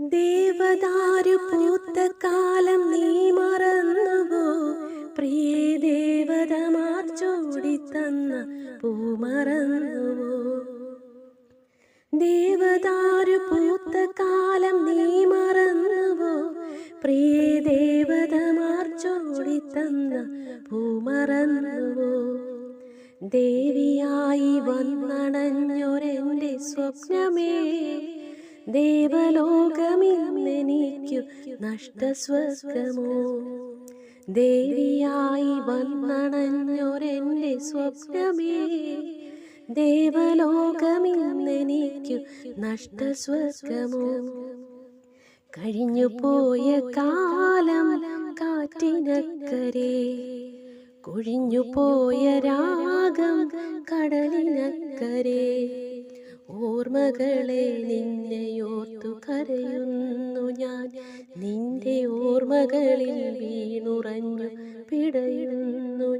ദേവദാരു പൂത്ത കാലം നീ മറന്നുവോ? പ്രിയേ ദേവതമാർ ചൂടിത്തന്ന പൂ മറന്നുവോ? ദേവദാരു പൂത്ത കാലം നീ മറന്നുവോ? പ്രിയേ ദേവതമാർ ചൂടിത്തന്ന പൂ മറന്നുവോ? ദേവിയായി വന്നണഞ്ഞൊരെന്റെ സ്വപ്നമേ ദേവലോകമിന്നെനിക്കു നഷ്ടസ്വർഗമോ? ദേവിയായി വന്നണഞ്ഞൊരെന്റെ സ്വപ്നമേ. ദേവലോകമിന്നെനിക്കു നഷ്ടസ്വർഗമോ? കഴിഞ്ഞു പോയ കാലം കാറ്റിനക്കരെ. കൊഴിഞ്ഞു പോയ രാഗം കടലിനക്കരെ. ഓർമ്മകളെ നിന്നെയോർത്തു കരയുന്നു ഞാൻ. നിന്റെ ഓർമ്മകളിൽ വീണുറഞ്ഞു പിടയുന്നു